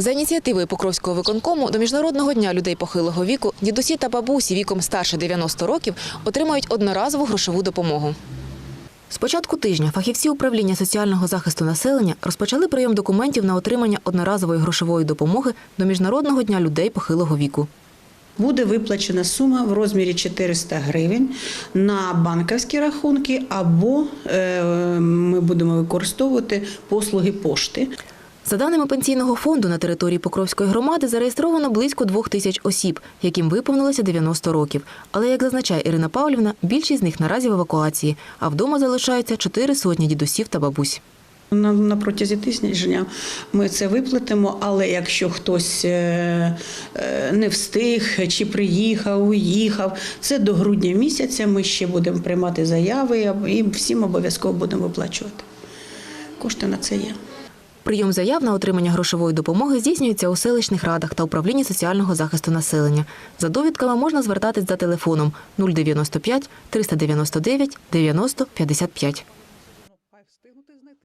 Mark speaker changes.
Speaker 1: За ініціативою Покровського виконкому до Міжнародного дня людей похилого віку дідусі та бабусі віком старше 90 років отримають одноразову грошову допомогу. З початку тижня фахівці управління соціального захисту населення розпочали прийом документів на отримання одноразової грошової допомоги до Міжнародного дня людей похилого віку.
Speaker 2: Буде виплачена сума в розмірі 400 гривень на банківські рахунки, або е, ми будемо використовувати послуги пошти.
Speaker 1: За даними пенсійного фонду, на території Покровської громади зареєстровано близько двох тисяч осіб, яким виповнилося 90 років. Але, як зазначає Ірина Павлівна, більшість з них наразі в евакуації, а вдома залишаються чотири сотні дідусів та бабусь.
Speaker 2: На, на протязі тижня ми це виплатимо, але якщо хтось е, е, не встиг чи приїхав, уїхав, це до грудня місяця ми ще будемо приймати заяви і всім обов'язково будемо виплачувати. Кошти на це є.
Speaker 1: Прийом заяв на отримання грошової допомоги здійснюється у селищних радах та управлінні соціального захисту населення. За довідками можна звертатись за телефоном 095 399 90 55.